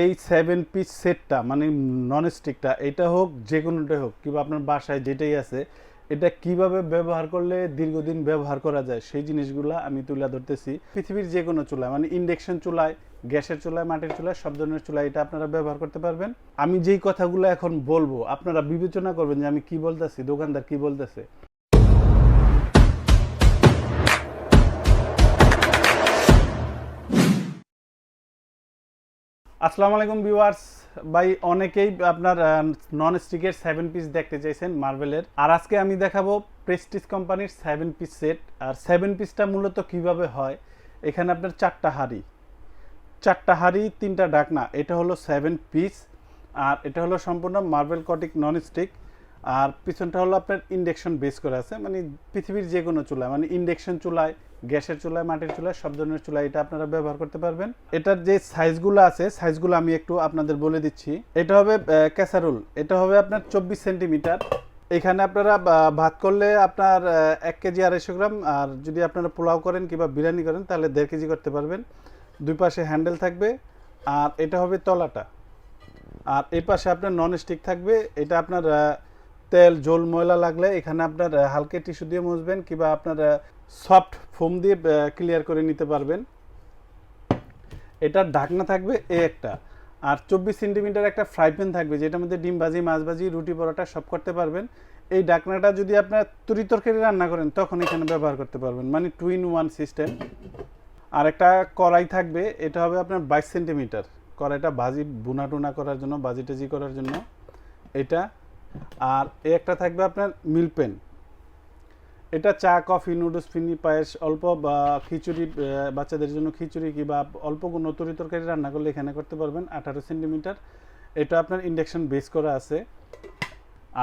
এই seven piece সেটটা মানে নন স্টিকটা এটা হোক, যে কোনোটাই হোক, কিংবা আপনার বাসায় যেটাই আছে, এটা কীভাবে ব্যবহার করলে দীর্ঘদিন ব্যবহার করা যায়, সেই জিনিসগুলো আমি তুলে ধরতেছি। পৃথিবীর যে কোনো চুলায় মানে ইন্ডেকশন চুলায়, গ্যাসের চুলায়, মাটির চুলায়, সব ধরনের চুলায় এটা আপনারা ব্যবহার করতে পারবেন। আমি যেই কথাগুলো এখন বলব, আপনারা বিবেচনা করবেন যে আমি কি বলতেছি, দোকানদার কি বলতেছে। আসসালামু আলাইকুম ভিউয়ার্স। ভাই, অনেকেই আপনার নন স্টিকের সেভেন পিস দেখতে চাইছেন মার্বেলের আর আজকে আমি দেখাবো প্রেস্টিজ কোম্পানির সেভেন পিস সেট আর সেভেন পিসটা মূলত কীভাবে হয়? এখানে আপনার চারটা হাড়ি। চারটা হাড়ি, তিনটা ডাকনা। এটা হলো সেভেন পিস আর এটা হলো সম্পূর্ণ মার্বেল কটিক নন স্টিক আর পিছনটা হলো আপনার ইন্ডেকশন বেস করে আছে। মানে পৃথিবীর যে কোনো চুলায় মানে ইন্ডেকশন চুলায় গ্যাসের চুলায়, মাটির চুলায়, সব ধরনের চুলায় এটা আপনারা ব্যবহার করতে পারবেন। এটার যে সাইজগুলো আছে, সাইজগুলো আমি একটু আপনাদের বলে দিচ্ছি। এটা হবে ক্যাসারুল। এটা হবে আপনার চব্বিশ সেন্টিমিটার। এখানে আপনারা ভাত করলে আপনার এক কেজি আড়াইশো গ্রাম। আর যদি আপনারা পোলাও করেন কিংবা বিরিয়ানি করেন, তাহলে দেড় কেজি করতে পারবেন। দুই পাশে হ্যান্ডেল থাকবে। আর এটা হবে তলাটা। আর এই পাশে আপনার নন স্টিক থাকবে। এটা আপনার তেল, জল, ময়লা লাগলে এখানে আপনার হালকা টিস্যু দিয়ে মুছবেন কিংবা আপনার সফট ফোম দিয়ে ক্লিয়ার করে নিতে পারবেন। এটার ঢাকনা থাকবে এ একটা। আর চব্বিশ সেন্টিমিটার একটা ফ্রাই প্যান থাকবে, যেটার মধ্যে ডিম ভাজি, মাছ ভাজি, রুটি পরোটা সব করতে পারবেন। এই ডাকনাটা যদি আপনার তুরি তরকারি রান্না করেন, তখন এখানে ব্যবহার করতে পারবেন। মানে টু ইন ওয়ান সিস্টেম। আর একটা কড়াই থাকবে, এটা হবে আপনার বাইশ সেন্টিমিটার। কড়াইটা ভাজি বুনা টুনা করার জন্য ভাজি টাজি করার জন্য। এটা আর একটা থাকবে আপনার মিল পেন। এটা চা, কফি, নুডলস, ফিনি পায়েস, অল্প, বা খিচুড়ি বাচ্চাদের জন্য খিচুড়ি কিংবা অল্প কোনো তরি তরকারি রান্না করলে এখানে করতে পারবেন আঠারো সেন্টিমিটার। এটা আপনার ইন্ডাকশন বেস করা আছে।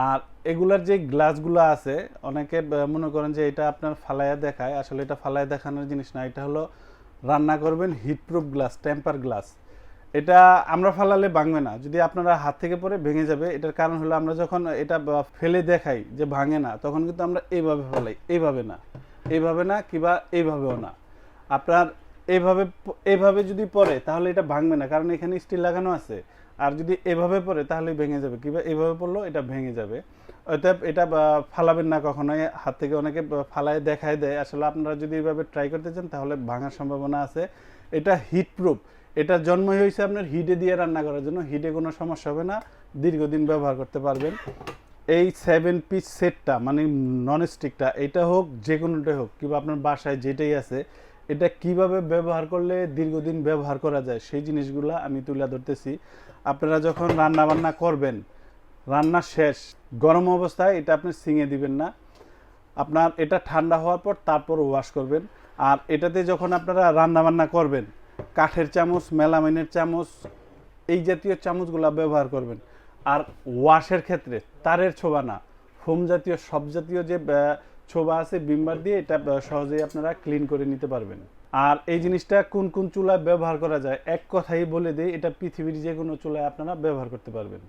আর এগুলার যে গ্লাসগুলো আছে, অনেকে মনে করেন যে এটা আপনার ফালায়া দেখায়। আসলে এটা ফালায়া দেখানোর জিনিস না, এটা হলো রান্না করবেন হিটপ্রুফ গ্লাস, টেম্পার গ্লাস। এটা আমরা ফালালে ভাঙবে না। যদি আপনারা হাত থেকে পরে ভেঙে যাবে, এটার কারণ হলো আমরা যখন এটা ফেলে দেখাই যে ভাঙে না, তখন কিন্তু আমরা এইভাবে ফেলাই এইভাবে না। এইভাবে না কিবা এইভাবেও না। আপনার এইভাবে এইভাবে যদি পড়ে, তাহলে এটা ভাঙবে না, কারণ এখানে স্টিল লাগানো আছে। আর যদি এভাবে পড়ে, তাহলে ভেঙে যাবে, কিংবা এইভাবে পড়লেও এটা ভেঙে যাবে। অতএব এটা ফালাবেন না কখনোই, হাত থেকে অনেকে ফালায় দেখায় দেয়। আসলে আপনারা যদি এইভাবে ট্রাই করতে চান, তাহলে ভাঙার সম্ভাবনা আছে। এটা হিট প্রুফ এটা জন্মই হয়েছে আপনার হিটে দিয়ে রান্না করার জন্য। হিটে কোনো সমস্যা হবে না। দীর্ঘদিন ব্যবহার করতে পারবেন। এই সেভেন পিস সেটটা মানে নন স্টিকটা এটা হোক, যে কোনোটাই হোক, কিংবা আপনার বাসায় যেটাই আছে, এটা কীভাবে ব্যবহার করলে দীর্ঘদিন ব্যবহার করা যায়, সেই জিনিসগুলো আমি তুলে ধরতেছি। আপনারা যখন রান্না বান্না করবেন, রান্না শেষ, গরম অবস্থায় এটা আপনি সিঙে দিবেন না। আপনার এটা ঠান্ডা হওয়ার পর তারপর ওয়াশ করবেন। আর এটাতে যখন আপনারা রান্না বান্না করবেন, কাঠের চামচ, মেলামাইনের চামচ, এই জাতীয় চামচগুলো ব্যবহার করবেন। আর ওয়াশের ক্ষেত্রে তারের ছোবা না। ফোম জাতীয়, সব জাতীয় যে ছোবা আছে, বিম্বার দিয়ে এটা সহজেই আপনারা ক্লিন করে নিতে পারবেন। আর এই জিনিসটা কোন কোন চুলায় ব্যবহার করা যায়, এক কথাই বলে দিই, এটা পৃথিবীর যে কোনো চুলায় আপনারা ব্যবহার করতে পারবেন।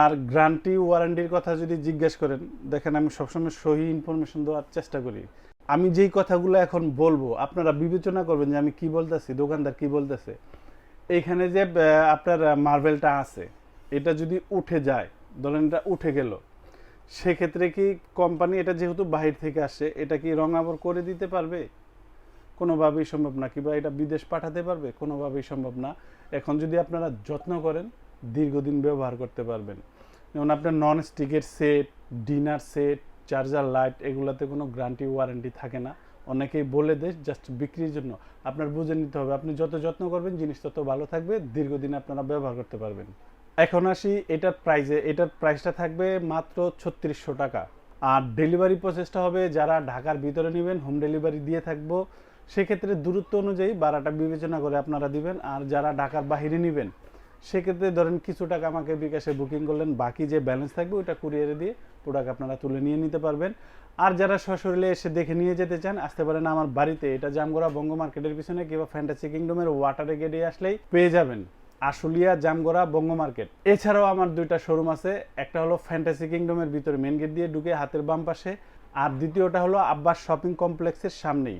আর গ্রান্টি ওয়ারেন্টির কথা যদি জিজ্ঞেস করেন, দেখেন আমি সবসময় সহি ইনফরমেশন দেওয়ার চেষ্টা করি। আমি যেই কথাগুলো এখন বলব, আপনারা বিবেচনা করবেন যে আমি কি বলতেছি, দোকানদার কি বলতেছে। এইখানে যে আপনার মার্বেলটা আছে, এটা যদি উঠে যায়, ধরেন এটা উঠে গেল, সেক্ষেত্রে কি কোম্পানি এটা যেহেতু বাহির থেকে আসে এটা কি রং আবর করে দিতে পারবে? কোনোভাবেই সম্ভব না, কিংবা এটা বিদেশ পাঠাতে পারবে? কোনোভাবেই সম্ভব না। এখন যদি আপনারা যত্ন করেন, দীর্ঘদিন ব্যবহার করতে পারবেন। যেমন আপনার non স্টিকের set dinner set charger light এগুলাতে কোনো গ্যারান্টি ওয়ারেন্টি থাকে না। অনেকেই বলে দেয়, জাস্ট বিক্রির জন্য। আপনার বুঝে নিতে হবে, আপনি যত যত্ন করবেন, জিনিস তত ভালো থাকবে, দীর্ঘদিন আপনারা ব্যবহার করতে পারবেন। এখন আসি, এটার প্রাইজে এটার প্রাইসটা থাকবে মাত্র ছত্রিশশো টাকা। আর ডেলিভারি প্রসেসটা হবে, যারা ঢাকার ভিতরে নেবেন হোম ডেলিভারি দিয়ে থাকব, সেক্ষেত্রে দূরত্ব অনুযায়ী ভাড়াটা বিবেচনা করে আপনারা দিবেন। আর যারা ঢাকার বাহিরে নেবেন, সেক্ষেত্রে ধরেন কিছু টাকা আমাকে বিকাশে বুকিং করলেন, বাকি যে ব্যালেন্স থাকবে ওটা কুরিয়ারে দিয়ে প্রোডাক্ট আপনারা তুলে নিয়ে নিতে পারবেন। আর যারা সশরীরে এসে দেখে নিয়ে যেতে চান, আসতে পারেন আমার বাড়িতে। এটা জামগোড়া বঙ্গ মার্কেটের পিছনে কিংবা ফ্যান্টাসি কিংডমের ওয়াটারে গেটে আসলেই পেয়ে যাবেন। আশুলিয়া, জামগোড়া বঙ্গ মার্কেট এছাড়াও আমার দুইটা শোরুম আছে। একটা হলো ফ্যান্টাসি কিংডমের ভিতরে মেন গেট দিয়ে ঢুকে হাতের বাম পাশে। আর দ্বিতীয়টা হলো আব্বাস শপিং কমপ্লেক্সের সামনেই।